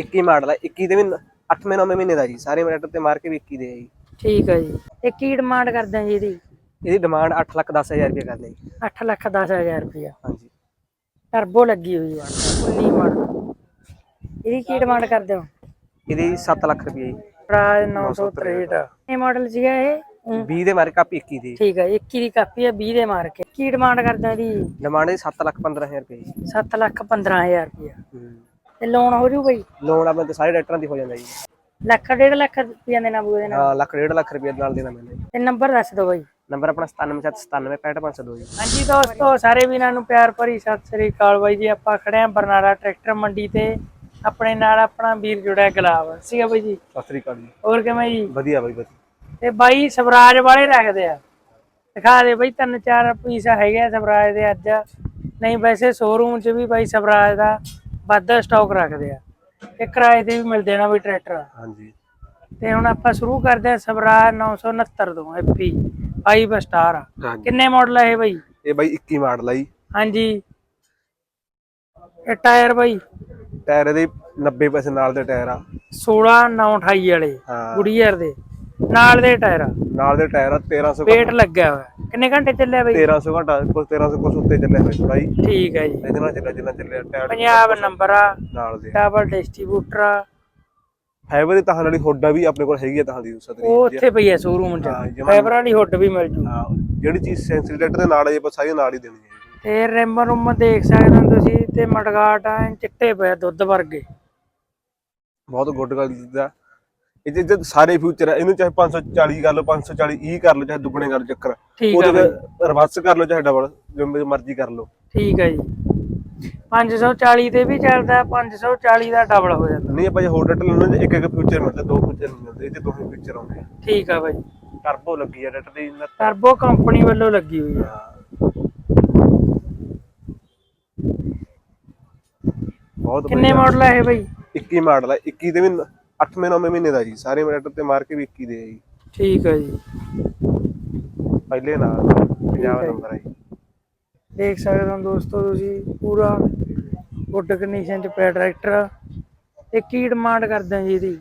21 model ਹੈ 21 ਦੇ ਵੀ 8ਵੇਂ 9ਵੇਂ ਮਹੀਨੇ ਦਾ ਜੀ ਸਾਰੇ ਟਰੈਕਟਰ ਤੇ ਮਾਰ ਕੇ ਵੀ 21 ਦੇ ਜੀ। ਠੀਕ ਹੈ ਜੀ। ਇਹ ਕੀ ਡਿਮਾਂਡ ਕਰਦੇ ਆ ਜੀ ਇਹਦੀ? ਇਹਦੀ ਡਿਮਾਂਡ 8 ਲੱਖ 10000 ਰੁਪਏ ਕਰਦੇ ਜੀ। 8 ਲੱਖ 10000 ਰੁਪਇਆ ਹਾਂਜੀ। ਟਰਬੋ ਲੱਗੀ ਹੋਈ ਆ 19 ਮਾਡਲ ਇਹਦੀ ਕੀ ਡਿਮਾਂਡ ਕਰਦੇ ਹੋ? ਇਹਦੀ 7 ਲੱਖ ਰੁਪਏ ਜੀ। ਪ੍ਰਾਈਸ 963 ਇਹ ਮਾਡਲ ਸੀਗਾ ਇਹ? ਹਮ, 20 ਦੇ ਮਾਰੇ ਕਾਪੀ 21 ਦੀ ਠੀਕ ਹੈ 21 ਦੀ ਕਾਪੀ ਹੈ 20 ਦੇ ਮਾਰ ਕੇ। ਕੀ ਡਿਮਾਂਡ ਕਰਦੇ ਆ ਇਹਦੀ? ਡਿਮਾਂਡ ਇਹਦੀ 7 ਲੱਖ 15000 ਰੁਪਏ ਜੀ। 7 ਲੱਖ 15000 ਰੁਪਇਆ ਤੇ ਲੋਨ ਹੋ ਜੂ ਬਈ। ਲੋਨ ਆਪਣੇ ਤੇ ਸਾਰੇ ਟਰੈਕਟਰਾਂ ਦੀ ਹੋ ਜਾਂਦਾ ਜੀ। ਲੱਖ ਡੇਢ ਲੱਖ ਰੁਪਇਆ ਦੇਣਾ ਬੂਏ ਦੇ ਨਾਲ। ਹਾਂ ਲੱਖ ਡੇਢ ਲੱਖ ਰੁਪਏ ਨਾਲ ਦੇਣਾ ਮੈਨੇ ਤੇ ਨੰਬਰ ਦੱਸ ਦਿਓ ਬਈ। ਨੰਬਰ ਆਪਣਾ 9797956502 ਜੀ। ਹਾਂਜੀ ਦੋਸਤੋ ਸਾਰੇ ਵੀਰਾਂ ਨੂੰ ਪਿਆਰ ਭਰੀ ਸਤਿ ਸ੍ਰੀ ਅਕਾਲ ਬਾਈ ਜੀ। ਆਪਾਂ ਖੜੇ ਆਂ ਬਰਨਾਲਾ ਟਰੈਕਟਰ ਮੰਡੀ ਤੇ। ਆਪਣੇ ਨਾਲ ਆਪਣਾ ਵੀਰ ਜੁੜਿਆ ਗੁਲਾਬ। ਸੀਗਾ ਬਾਈ ਜੀ? ਸਤਿ ਸ੍ਰੀ ਅਕਾਲ ਜੀ। ਹੋਰ ਕਿਵੇਂ ਜੀ? ਵਧੀਆ ਬਾਈ ਵਧੀਆ। ਤੇ ਬਾਈ ਸਵਰਾਜ ਵਾਲੇ ਰੱਖਦੇ ਆ। ਦਿਖਾ ਦੇ ਬਾਈ ਤਿੰਨ ਚਾਰ ਪੀਸ ਹੈਗੇ ਆ ਸਵਰਾਜ ਦੇ ਅੱਜ। ਨਹੀਂ ਵੈਸੇ ਸ਼ੋਰੂਮ 'ਚ ਵੀ ਬਾਈ ਸਵਰਾਜ ਦਾ। ਵਾਧਾ ਸਟਾਕ ਰੱਖਦੇ ਆ। ਤੇ ਕਿਰਾਏ ਤੇ ਵੀ ਮਿਲਦੇ ਨਾ ਵੀ ਟਰੈਕਟਰ। ਹਾਂਜੀ। ਤੇ ਹੁਣ ਆਪਾਂ ਸ਼ੁਰੂ ਕਰਦੇ ਆ ਸਵਰਾਜ 969 ਤੋਂ ਐਪੀ 5 ਸਟਾਰ ਕਿੰਨੇ ਮਾਡਲ ਹੈ ਇਹ ਬਾਈ? ਇਹ ਬਾਈ 21 ਮਾਡਲ ਆ ਜੀ। ਹਾਂਜੀ। ਇਹ ਟਾਇਰ ਬਾਈ? ਟਾਇਰ ਇਹਦੇ 90 ਪੈਸੇ ਨਾਲ ਦੇ ਟਾਇਰ ਆ। 16 928 ਵਾਲੇ ਹਾਂ। ਗੁੜੀਅਰ ਦੇ। ਨਾਲ ਦੇ ਟਾਇਰ ਆ। ਨਾਲ ਦੇ ਟਾਇਰ ਆ 1300 ਵੇਟ ਲੱਗਿਆ ਹੋਇਆ। ਕਿੰਨੇ ਘੰਟੇ ਚੱਲਿਆ ਬਾਈ? 1300 ਘੰਟਾ ਕੁਝ 1300 ਕੁਝ ਉੱਤੇ ਚੱਲਿਆ ਹੋਇਆ ਥੋੜਾ ਜੀ ਠੀਕ ਹੈ ਜੀ। ਇਹਦੇ ਨਾਲ ਚੱਲਿਆ ਜਿੰਨਾ ਚੱਲਿਆ ਟਾਇਰ ਪੰਜਾਬ ਨੰਬਰ ਆ ਨਾਲ ਦੇ। ਡਬਲ ਡਿਸਟ੍ਰੀਬਿਊਟਰ ਆ। ਫਾਈਬਰ ਦੀ ਤਹਾਂ ਵਾਲੀ ਹੋਡਾ ਵੀ ਆਪਣੇ ਕੋਲ ਹੈਗੀ ਆ ਤਹਾਂ ਦੀ ਸਤਰੀ ਉਹ ਉੱਥੇ ਪਈ ਹੈ ਸ਼ੋਰੂਮ 'ਚ। ਫਾਈਬਰ ਵਾਲੀ ਹੁੱਡ ਵੀ ਮਿਲ ਜੂ। ਹਾਂ ਜਿਹੜੀ ਚੀਜ਼ ਸੈਂਸਿਟਿਵ ਦੇ ਨਾਲ ਹੈ ਆਪਾਂ ਸਾਰੀ ਨਾਲ ਹੀ ਦੇਣੀ ਹੈ। ਤੇ ਰਿਮ ਰੁਮ ਦੇਖ ਸਕਦੇ ਹੋ ਤੁਸੀਂ ਤੇ ਮਟਗਾਟ ਆ ਚਿੱਟੇ ਪਏ ਦੁੱਧ ਵਰਗੇ। ਬਹੁਤ ਗੁੱਡ ਗੱਲ ਦਾ ਇਹ ਜੇ ਸਾਰੇ ਫਿਊਚਰ ਇਹਨੂੰ ਚਾਹੇ 540 ਕਰ ਲਓ 540 ਈ ਕਰ ਲਓ ਚਾਹੇ ਦੁੱਗਣੇ ਕਰ ਲਓ ਚੱਕਰ। ਠੀਕ ਆ ਉਹਦੇ ਬਾਈ ਰਿਵਰਸ ਕਰ ਲਓ ਚਾਹੇ ਡਬਲ ਜਿਵੇਂ ਮਰਜ਼ੀ ਕਰ ਲਓ। ਠੀਕ ਹੈ ਜੀ। 540 ਤੇ ਵੀ ਚੱਲਦਾ 540 ਦਾ ਡਬਲ ਹੋ ਜਾਂਦਾ। ਨਹੀਂ ਆਪਾਂ ਜੇ ਹੋਰ ਡਾਟਾ ਲੈਣਾ ਇੱਕ ਇੱਕ ਫਿਊਚਰ ਮਿਲਦਾ ਦੋ ਫਿਊਚਰ ਨਹੀਂ ਮਿਲਦੇ ਇਹ 'ਚ ਫਿਊਚਰ ਆਉਂਦੇ ਆ। ਠੀਕ ਆ ਬਾਈ। ਟਰਬੋ ਲੱਗੀ ਆ ਡਾਟਾ ਦੀ ਟਰਬੋ ਕੰਪਨੀ ਵੱਲੋਂ ਲੱਗੀ ਹੋਈ ਆ। ਬਹੁਤ ਕਿੰਨੇ ਮਾਡਲ ਹੈ ਇਹ ਬਾਈ? 21 ਮਾਡਲ ਹੈ 21 ਦੇ ਵੀ 8ਵੇਂ 9ਵੇਂ ਮਹੀਨੇ ਦਾ ਜੀ। ਸਾਰੇ ਟਰੈਕਟਰ ਤੇ ਮਾਰ ਕੇ ਵੀ 21 ਦੇ ਆ ਜੀ। ਠੀਕ ਹੈ ਜੀ। ਪਹਿਲੇ ਨਾਲ ਪੰਜਾਬ ਨੰਬਰ ਹੈ ਜੀ। ਦੇਖ ਸਕਦੇ ਹੋ ਦੋਸਤੋ ਤੁਸੀਂ ਪੂਰਾ ਗੁੱਡ ਕੰਡੀਸ਼ਨ ਚ ਪਿਆ ਟਰੈਕਟਰ। ਤੇ ਕੀ ਡਿਮਾਂਡ ਕਰਦੇ ਆ ਜੀ ਇਹਦੀ?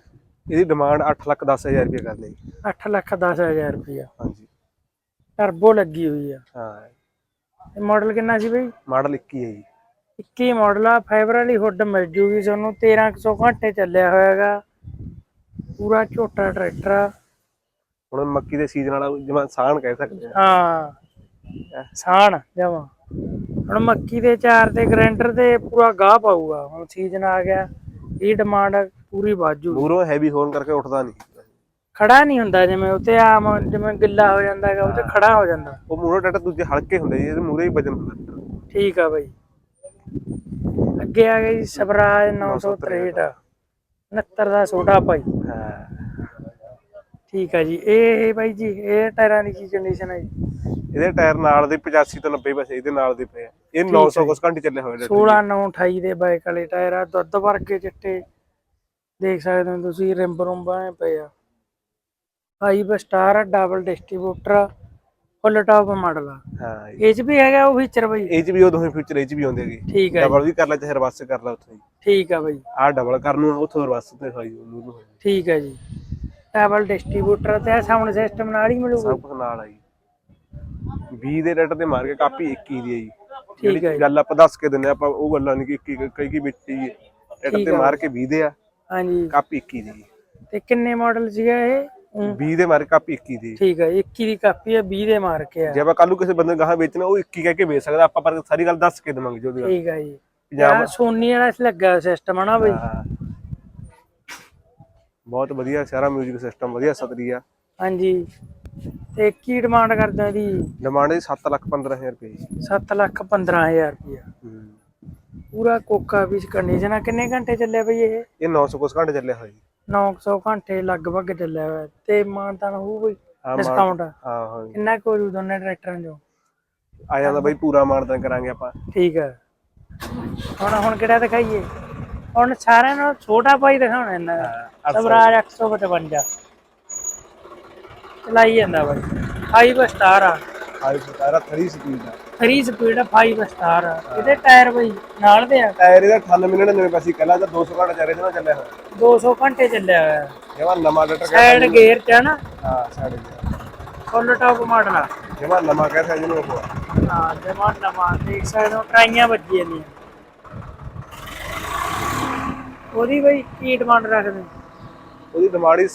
ਇਹਦੀ ਡਿਮਾਂਡ 8 ਲੱਖ 10000 ਰੁਪਏ ਕਰਦੇ ਜੀ। 8 ਲੱਖ 10000 ਰੁਪਇਆ। ਹਾਂਜੀ। ਟਰਬੋ ਲੱਗੀ ਹੋਈ ਆ। ਹਾਂ। ਤੇ ਮਾਡਲ ਕਿੰਨਾ ਸੀ ਬਈ? ਮਾਡਲ 21 ਹੈ ਜੀ। 21 ਮਾਡਲ ਆ ਫਾਈਬਰ ਵਾਲੀ ਹੁੱਡ ਮਿਲ ਜੂਗੀ ਤੁਹਾਨੂੰ 1300 ਘੰਟੇ ਚੱਲਿਆ ਹੋਇਆਗਾ। ਪੂਰਾ ਝੋਟਾ ਟਰੈਕਟਰ ਆ। ਹੁਣ ਮੱਕੀ ਦੇ ਸੀਜ਼ਨ ਵਾਲਾ ਜਿਵੇਂ ਸਾਣ ਕਹਿ ਸਕਦੇ ਆ। ਹਾਂ। ਸਾਣ ਜਮਾ। ਹੁਣ ਮੱਕੀ ਦੇ ਚਾਰ ਤੇ ਗ੍ਰੈਂਡਰ ਤੇ ਪੂਰਾ ਗਾਹ ਪਾਊਗਾ। ਹੁਣ ਸੀਜ਼ਨ ਆ ਗਿਆ ਇਹ ਡਿਮਾਂਡ ਪੂਰੀ ਬਾਜੂ ਮੂਰੋਂ ਹੈਵੀ ਹੋਣ ਕਰਕੇ ਉੱਠਦਾ ਨਹੀਂ। ਖੜਾ ਨਹੀਂ ਹੁੰਦਾ ਜਿਵੇਂ ਉੱਤੇ ਆਮ ਜਿਵੇਂ ਗਿੱਲਾ ਹੋ ਜਾਂਦਾ ਹੈਗਾ ਉੱਤੇ ਖੜਾ ਹੋ ਜਾਂਦਾ। ਉਹ ਮੂਰੋਂ ਟਰੈਕਟਰ ਦੂਜੇ ਹਲਕੇ ਹੁੰਦੇ ਜੀ ਇਹਦੇ ਮੂਰੇ ਹੀ ਵਜਨ ਹੁੰਦਾ ਠੀਕ ਆ ਬਾਈ। ਅੱਗੇ ਆ ਗਈ ਸਵਰਾਜ 963 69 ਦਾ ਛੋਟਾ ਭਾਈ। ਠੀਕ ਆ ਜੀ। ਇਹ ਬਾਈ ਜੀ ਇਹ ਟਾਇਰਾਂ ਦੀ ਕੀ ਕੰਡੀਸ਼ਨ ਹੈ ਜੀ? ਇਹਦੇ ਟਾਇਰ ਨਾਲ ਦੇ 85 ਤੋਂ 90 ਪੈਸੇ ਇਹਦੇ ਨਾਲ ਦੇ ਪਏ ਆ। ਇਹ 900 ਕੁਸ ਘੰਟੇ ਚੱਲੇ ਹੋਏ ਨੇ 16 9 28 ਦੇ ਬਾਈਕ ਵਾਲੇ ਟਾਇਰ ਆ ਦੁੱਧ ਵਰਗੇ ਚਿੱਟੇ। ਦੇਖ ਸਕਦੇ ਹੋ ਤੁਸੀਂ ਰਿੰਬ ਰੁੰਬਾਂ ਪਏ ਆ। Five star double distributor full top model ਆ। ਹਾਂ ਇਹ ਚ ਵੀ ਹੈਗਾ ਉਹ ਫੀਚਰ ਬਾਈ। ਇਹ ਚ ਵੀ ਉਹ ਦੋਵੇਂ ਫਿਊਚਰ ਇਹ ਚ ਵੀ ਆਉਂਦੇ ਹੈਗੇ। ਠੀਕ ਜੀ, ਡਬਲ ਵੀ ਕਰ ਲੈ ਚਾਹੇ ਰਿਵਰਸ ਕਰ ਲੈ ਉੱਥੇ। ਠੀਕ ਆ ਬਾਈ। ਆਹ ਡਬਲ ਕਰਨ ਨੂੰ ਉੱਥੋਂ ਰਿਵਰਸ ਤੇ ਹੋਈ ਮੂੰਹ ਨੂੰ ਹੋਈ। ਠੀਕ ਹੈ ਜੀ। ਡਬਲ ਡਿਸਟ੍ਰੀਬਿਊਟਰ ਤੇ ਸਾਊਂਡ ਸਿਸਟਮ ਨਾਲ ਹੀ ਮਿਲੂਗਾ। ਸਭ ਕੁਝ ਨਾਲ ਆ ਜੀ। 20 ਦੇ ਰੇਟ ਤੇ ਮਾਰ ਕੇ ਕਾਪੀ 21 ਦੀ ਹੈ ਜੀ। ਠੀਕ ਹੈ ਗੱਲ ਆਪਾਂ ਦੱਸ ਕੇ ਦਿੰਦੇ ਆਪਾਂ ਉਹ ਗੱਲਾਂ ਨਹੀਂ ਕਿ 21 ਕਈ ਕੀ ਵਿੱਚ ਹੀ ਰੇਟ ਤੇ ਮਾਰ ਕੇ 20 ਦੇ ਆ। ਹਾਂਜੀ। ਕਾਪੀ 21 ਦੀ ਤੇ ਕਿੰਨੇ ਮਾਡਲ ਸੀਗਾ ਇਹ? 20 ਦੇ ਮਾਰ ਕਾਪੀ 21 ਦੀ। ਠੀਕ ਹੈ 21 ਦੀ ਕਾਪੀ ਹੈ 20 ਦੇ ਮਾਰ ਕੇ ਆ। ਜੇ ਆਪਾਂ ਕੱਲ ਨੂੰ ਕਿਸੇ ਬੰਦੇ ਨੂੰ ਗਾਹਾਂ ਵੇਚਣਾ ਉਹ 21 ਕਹਿ ਕੇ ਵੇਚ ਸਕਦਾ ਆਪਾਂ ਪਰ ਸਾਰੀ ਗੱਲ ਦੱਸ ਕੇ ਦੇਵਾਂਗੇ ਜੀ ਗੱਲ। ਠੀਕ ਹੈ ਜੀ। ਪੰਜਾਬ ਸੋਨੀ ਵਾਲਾ ਇਸ ਲੱਗਾ ਸਿਸਟਮ ਹਨਾ ਬਈ। ਹਾਂ। ਬਹੁਤ ਵਧੀਆ ਸਾਰਾ 뮤직 ਸਿਸਟਮ ਵਧੀਆ ਸਤਰੀ ਆ ਹਾਂਜੀ। ਤੇ ਕੀ ਡਿਮਾਂਡ ਕਰਦੇ ਆ ਇਹਦੀ ਡਿਮਾਂਡ ਦੀ 7 ਲੱਖ 15000 ਰੁਪਏ ਜੀ। 7 ਲੱਖ 15000 ਰੁਪਇਆ ਹੂੰ। ਪੂਰਾ ਕੋਕਾ ਵਿੱਚ ਕੰਡੀਸ਼ਨ ਆ ਕਿੰਨੇ ਘੰਟੇ ਚੱਲਿਆ ਬਈ ਇਹ? ਇਹ 900 ਕੁਸ ਘੰਟੇ ਚੱਲਿਆ ਹੋਇਆ ਜੀ। 900 ਘੰਟੇ ਲਗਭਗ ਚੱਲਿਆ ਹੋਇਆ ਤੇ ਮਾਨਤਾਨ ਹੋਊ ਬਈ ਹਾਂ ਮਾਨ- ਡਿਸਕਾਊਂਟ ਹਾਂ ਹਾਂ। ਕਿੰਨਾ ਕੁ ਹੋ ਜੂ ਦੋਨੇ ਟਰੈਕਟਰਾਂ ਚੋਂ? ਆ ਜਾਂਦਾ ਬਈ ਪੂਰਾ ਮਾਨਦਾਨ ਕਰਾਂਗੇ ਆਪਾਂ। ਠੀਕ ਹੈ। ਹੁਣ ਹੁਣ ਕਿਹੜਾ ਦਿਖਾਈਏ? ਹੁਣ ਸਾਰਿਆਂ ਨਾਲੋਂ ਛੋਟਾ ਭਾਈ ਦਿਖਾਉਣਾ ਇਹਨਾਂ ਦਾ। ਸਵਰਾਜ 855 ਚਲਾਈ ਜਾਂਦਾ ਬਾਈ। ਹਾਈ ਸਟਾਰ ਆ ਹਾਈ ਸਤਾਰਾ 3 ਸਪੀਡ ਦਾ 3 ਸਪੀਡ 5 ਸਟਾਰ ਇਹਦੇ ਟਾਇਰ ਬਈ ਨਾਲ ਦੇ ਆ। ਟਾਇਰ ਇਹਦਾ 98 ਮਿੰਟ ਨਵੇਂ ਪੈਸੇ ਕਹਿਲਾ ਤਾਂ 200 ਘੰਟਾ ਚੱਲੇ ਨਾ ਚੱਲਿਆ ਹੋਇਆ। 200 ਘੰਟੇ ਚੱਲਿਆ ਹੋਇਆ। ਜਮਾ ਨਵਾਂ ਟਰੈਕਟਰ ਸਾਈਡ ਗੇਅਰ ਚ ਆ ਨਾ। ਹਾਂ ਸਾਡੇ ਜੀ ਫੁੱਲ ਟਾਪ ਮਾਡਲ ਆ। ਜਮਾ ਨਵਾਂ ਕਹਿ ਸਕਦੇ ਜਿਹਨੂੰ ਉਹ ਹਾਂ ਜਮਾ ਨਵਾਂ। ਦੇਖ ਸਕਦੇ ਹੋ ਟਰਾਈਆਂ ਵੱਜੀ ਜਾਂਦੀਆਂ ਉਹਦੀ ਬਈ ਕੀ ਡਿਮਾਂਡ ਰੱਖਦੇ? ਉਹਦੀ ਡਿਮਾਂਡ ਹੀ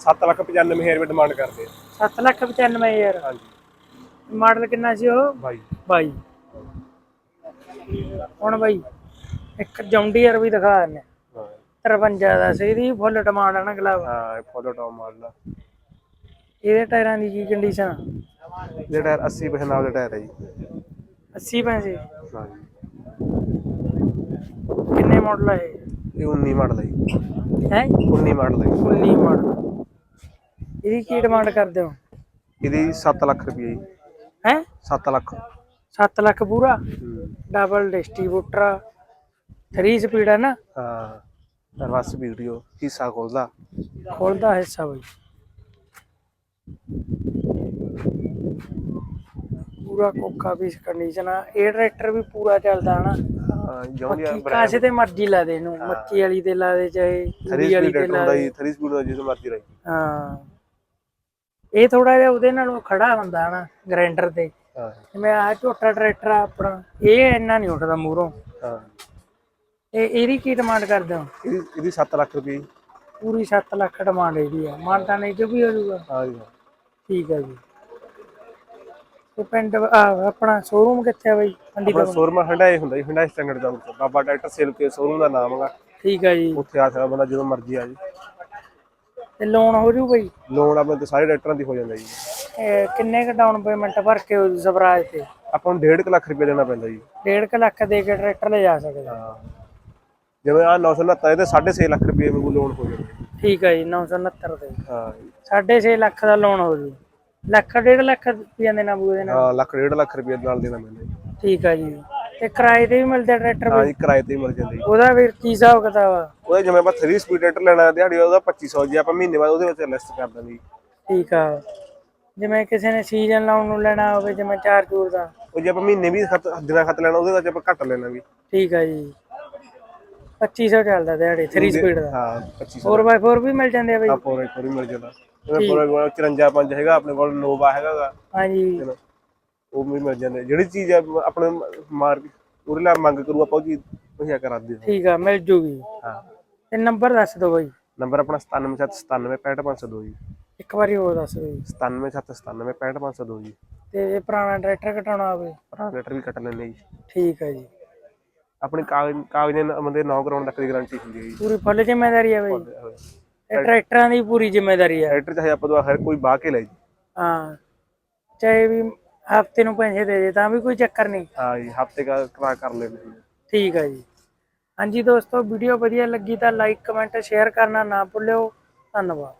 7 ਲੱਖ 95 ਹਜ਼ਾਰ ਰੁਪਏ ਡਿਮਾਂਡ ਕਰਦੇ ਆ। 7 ਲੱਖ 95 ਹਜ਼ਾਰ। ਹਾਂਜੀ। ਮਾਡਲ ਕਿੰਨਾ ਸੀ ਉਹ? ਬਾਈ। ਬਾਈ। ਹੁਣ ਬਾਈ ਇੱਕ ਜੌਂਡੀਅਰ ਵੀ ਦਿਖਾ ਹਾਂ। 53 ਦਾ ਸੀ ਇਹਦੀ ਫੁੱਲ ਡਿਮਾਂਡ ਆ ਨਾ ਗਲਾਬ ਹਾਂ ਟਾਪ ਮਾਡਲ ਆ। ਇਹਦੇ ਟਾਇਰਾਂ ਦੀ ਕੀ ਕੰਡੀਸ਼ਨ ਇਹ ਟਾਇਰ 80 ਪੈਸੇ ਨਾਲ ਦੇ ਟਾਇਰ ਹੈ ਜੀ। 80 ਪੈਸੇ? ਹਾਂਜੀ ਕਿੰਨੇ ਮਾਡਲ ਆ ਇਹ? ਇਹ 19 ਮਾਡਲ ਹੈ ਜੀ। ਹੈ? 19 ਮਾਡਲ ਹੈ ਜੀ। 19 ਮਾਡਲ ਇਹਦੀ ਕੀ ਡਿਮਾਂਡ ਕਰਦੇ ਹੋ? ਇਹਦੀ 7 ਲੱਖ ਰੁਪਏ ਜੀ। ਹੈ? 7 ਲੱਖ। 7 ਲੱਖ ਪੂਰਾ। ਡਬਲ ਡਿਸਟ੍ਰੀਬਿਊਟਰ 3 ਸਪੀਡ ਹੈ ਨਾ? ਹਾਂ ਦਰਵਾਸ ਵੀਡੀਓ ਹਿੱਸਾ ਖੋਲਦਾ। ਖੋਲਦਾ ਹਿੱਸਾ ਬਈ। ਪੂਰਾ ਕੋਕਾ ਪੀਸ ਕੰਡੀਸ਼ਨ ਆ। ਇਹ ਟਰੈਕਟਰ ਵੀ ਪੂਰਾ ਚੱਲਦਾ ਹਨਾ? ਮੱਕੀ ਕਾਸੇ ਤੇ ਮਰਜ਼ੀ ਲਾ ਦੇ ਇਹਨੂੰ। ਮੱਕੀ ਵਾਲੀ ਤੇ ਲਾ ਦੇ ਚਾਹੇ 3 ਤੂੜੀ ਵਾਲੀ ਸਪੀਡ ਹੁੰਦਾ ਦੇ। ਜੀ 3 ਸਪੀਡ ਦਾ ਜਿਸ ਮਰਜ਼ੀ ਰਹੀ ਹਾਂ। ਇਹ ਥੋੜਾ ਜਿਹਾ ਉਹਦੇ ਨਾਲੋਂ ਖੜਾ ਹੁੰਦਾ ਹਨਾ ਗ੍ਰਾਈਂਡਰ ਤੇ। ਹਾਂ। ਜਿਵੇਂ ਆ ਝੋਟਾ ਟਰੈਕਟਰ ਆ ਆਪਣਾ ਇਹ ਇੰਨਾ ਨਹੀਂ ਉੱਠਦਾ ਮੂਹਰੋਂ। ਹਾਂ। ਇਹ ਇਹਦੀ ਕੀ ਡਿਮਾਂਡ ਕਰਦੇ ਹੋ? ਇਹਦੀ ਇਹਦੀ 7 ਲੱਖ ਰੁਪਏ। ਪੂਰੀ 7 ਲੱਖ ਡਿਮਾਂਡ ਇਹਦੀ ਆ। ਮਾਨਤਾ ਨਹੀਂ ਜੋ ਵੀ ਹੋ ਜਾਊਗਾ। ਹਾਂ ਜੀ। ਠੀਕ ਹੈ ਜੀ। ਤੇ ਪਿੰਡ ਆ, ਆਪਣਾ ਸ਼ੋਰੂਮ ਕਿੱਥੇ ਆ ਬਈ? ਮੰਡੀ ਆਪਣਾ ਦਾ ਸ਼ੋਰੂਮ ਹੰਡਾਏ ਹੁੰਦਾ ਜੀ ਹੰਡਾਏ ਸਟੈਂਡਰਡ ਦਾ ਬਾਬਾ ਟਰੈਕਟਰ ਸੇਲ ਕੇ ਸ਼ੋਰੂਮ ਦਾ ਨਾਮ ਹੈਗਾ ਠੀਕ ਹੈ ਜੀ। ਉੱਥੇ ਆ ਸਕਦਾ ਬੰਦਾ ਜਦੋਂ ਮਰਜ਼ੀ ਆ ਜੀ ਤੇ ਲੋਨ ਹੋ ਜੂ ਬਈ। ਲੋਨ ਆਪਣੇ ਤੇ ਸਾਰੇ ਟਰੈਕਟਰਾਂ ਦੀ ਹੋ ਜਾਂਦਾ ਜੀ। ਇਹ ਕਿੰਨੇ ਕ ਡਾਊਨ ਪੇਮੈਂਟ ਭਰ ਕੇ ਹੋ ਜੂ ਸਵਰਾਜ ਤੇ? ਆਪਾਂ ਨੂੰ 1.5 ਲੱਖ ਰੁਪਏ ਦੇਣਾ ਪੈਂਦਾ ਜੀ। 1.5 ਲੱਖ ਦੇ ਕੇ ਟਰੈਕਟਰ ਲੈ ਜਾ ਸਕਦਾ। ਹਾਂ। ਜਿਵੇਂ ਆ 969 ਇਹਦੇ 6.5 ਲੱਖ ਰੁਪਏ ਮੈਨੂੰ ਲੋਨ ਹੋ ਜਾਂਦਾ ਜੀ। ਠੀਕ ਹੈ ਜੀ 969 ਤੇ ਹਾਂ। 6.5 ਲੱਖ ਦਾ ਲੋਨ ਹੋ ਜੂ। ਲੱਖ ਡੇਢ ਲੱਖ ਰੁਪਈਆ ਦੇਣਾ ਪਊ ਇਹਦੇ ਨਾਲ। ਹਾਂ ਲੱਖ 1.5 ਲੱਖ ਰੁਪਏ ਨਾਲ ਦੇਣਾ ਪੈਂਦਾ ਜੀ। ਠੀਕ ਹੈ ਜੀ। ਤੇ ਕਿਰਾਏ ਤੇ ਵੀ ਮਿਲਦੇ ਟਰੈਕਟਰ ਹਾਂ ਜੀ ਕਿਰਾਏ ਤੇ ਹੀ ਮਿਲ ਜਾਂਦਾ ਜੀ। ਉਹਦਾ ਫਿਰ ਕੀ ਹਿਸਾਬ ਕਿਤਾਬ ਆ? ਉਹਦੇ ਜਿਵੇਂ ਆਪਾਂ 3 ਸਪੀਡ ਟਰੈਕਟਰ ਲੈਣਾ ਦਿਹਾੜੀ ਉਹਦਾ 2500 ਜੀ ਆਪਾਂ ਮਹੀਨੇ ਬਾਅਦ ਉਹਦੇ ਵਿੱਚ ਲਿਸਟ ਕਰ ਦਾਂਗੇ ਜੀ। ਠੀਕ ਆ। ਜਿਵੇਂ ਕਿਸੇ ਨੇ ਸੀਜ਼ਨ ਲਾਉਣ ਨੂੰ ਲੈਣਾ ਹੋਵੇ ਜਿਵੇਂ ਚਾਰ ਚੂਰ ਦਾ। ਉਹ ਜੇ ਆਪਾਂ ਮਹੀਨੇ ਵੀ ਖਤ ਦਿਨਾਂ ਖਤ ਲੈਣਾ ਉਹਦੇ ਵਿੱਚ ਆਪਾਂ ਘੱਟ ਲੈਣਾ ਵੀ ਠੀਕ ਆ ਜੀ। 2500 ਚੱਲਦਾ ਦਿਹਾੜੀ 3 ਸਪੀਡ ਦਾ। ਹਾਂ 2500 4x4 ਵੀ ਮਿਲ ਜਾਂਦੇ ਆ ਬਈ। ਆ ਪੂਰੇ ਪੂਰੀ ਮਿਲ ਜਾਂਦਾ। ਜਿਵੇਂ ਪੂਰੇ ਕੋਲ 54 ਪੰਜ ਹੈਗਾ ਆਪਣੇ ਕੋਲ ਨੋਵਾ ਹੈਗਾ ਗਾ, ਹਾਂਜੀ। ਉਹ ਵੀ ਮਿਲ ਜਾਂਦੇ। ਜਿਹੜੇ ਚੀਜ਼ ਆ ਆਪਣੇ ਮਾਰਕੀਟ ਉਹਦੇ ਨਾਲ ਮੰਗ ਕਰੂ ਆਪਾਂ ਉਹ ਚੀਜ਼ ਮੁਹੱਈਆ ਕਰਾ ਦਿੰਦੇ ਹਾਂ ਠੀਕ ਆ ਮਿਲ ਜੂਗੀ। ਹਾਂ। ਤੇ ਨੰਬਰ ਦੱਸ ਦਿਓ ਬਈ। ਨੰਬਰ ਆਪਣਾ 9797965502 ਜੀ। ਇੱਕ ਵਾਰੀ ਹੋਰ ਦੱਸ ਦਿਓ ਜੀ। 9797965502 ਜੀ। ਤੇ ਜੇ ਪੁਰਾਣਾ ਟਰੈਕਟਰ ਕਟਾਉਣਾ ਹੋਵੇ। ਪੁਰਾਣਾ ਲੈਟਰ ਵੀ ਕੱਟ ਲੈਂਦੇ ਜੀ। ਠੀਕ ਹੈ ਜੀ। ਆਪਣੀ ਕਾਗਜ਼ ਕਾਗਜ਼ਾਂ ਬੰਦੇ ਨੌ ਕਰਾਉਣ ਤੱਕ ਦੀ ਗਾਰੰਟੀ ਹੁੰਦੀ ਹੈ ਜੀ। ਪੂਰੀ ਫੁੱਲ ਜ਼ਿੰਮੇਵਾਰੀ ਹੈ ਬਈ। ਇਹ ਟਰੈਕਟਰਾਂ ਦੀ ਪੂਰੀ ਜ਼ਿੰਮੇਵਾਰੀ ਹੈ ਟਰੈਕਟਰ ਚਾਹੇ ਆਪਾਂ ਤੋਂ ਹਰ ਕੋਈ ਬਾਹ ਕੇ ਲੈ ਜੀ। ਹਾਂ। ਚਾਹੇ ਵੀ ਹਫ਼ਤੇ ਨੂੰ ਪੈਸੇ ਦੇ ਦੇ ਤਾਂ ਵੀ ਕੋਈ ਚੱਕਰ ਨਹੀਂ। ਹਾਂ ਜੀ ਹਫ਼ਤੇ ਦਾ ਕਰਾ ਕਰ ਲੈਂਦੇ ਜੀ। ਠੀਕ ਹੈ ਜੀ। ਹਾਂਜੀ ਦੋਸਤੋ ਵੀਡੀਓ ਵਧੀਆ ਲੱਗੀ ਤਾਂ ਲਾਈਕ ਕਮੈਂਟ ਸ਼ੇਅਰ ਕਰਨਾ ਨਾ ਭੁੱਲਿਓ। ਧੰਨਵਾਦ।